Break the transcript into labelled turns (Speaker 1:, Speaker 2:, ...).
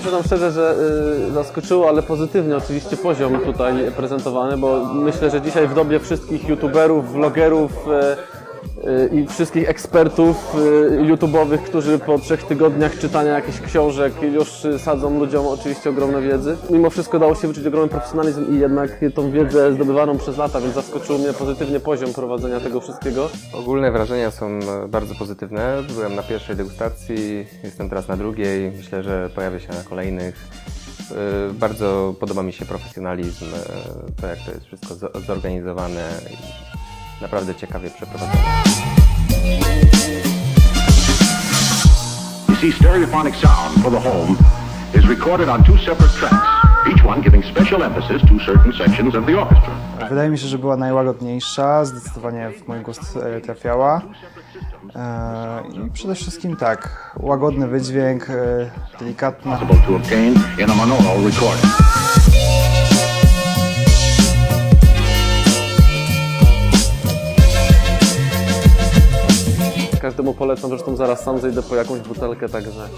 Speaker 1: przyznam szczerze, że y, zaskoczyło, ale pozytywnie oczywiście poziom tutaj prezentowany, bo myślę, że dzisiaj w dobie wszystkich youtuberów, vlogerów y, i wszystkich ekspertów y, YouTube'owych, którzy po trzech tygodniach czytania jakichś książek już y, sadzą ludziom oczywiście ogromne wiedzy. Mimo wszystko dało się wyczuć ogromny profesjonalizm i jednak tą wiedzę zdobywaną przez lata, więc zaskoczył mnie pozytywnie poziom prowadzenia tego wszystkiego.
Speaker 2: Ogólne wrażenia są e, bardzo pozytywne. Byłem na pierwszej degustacji, jestem teraz na drugiej. Myślę, że pojawię się na kolejnych. E, Bardzo podoba mi się profesjonalizm, e, to jak to jest wszystko zo- zorganizowane naprawdę ciekawie przeprowadzone.
Speaker 3: You see, stereophonic sound for the home is recorded on two separate tracks, each one giving special emphasis to certain sections of the orchestra.
Speaker 4: Wydaje mi się, że była najłagodniejsza, zdecydowanie w mój gust e, trafiała. E, I przede wszystkim tak, łagodny wydźwięk, e, delikatna.
Speaker 1: Każdemu polecam, zresztą zaraz sam zejdę po jakąś butelkę, także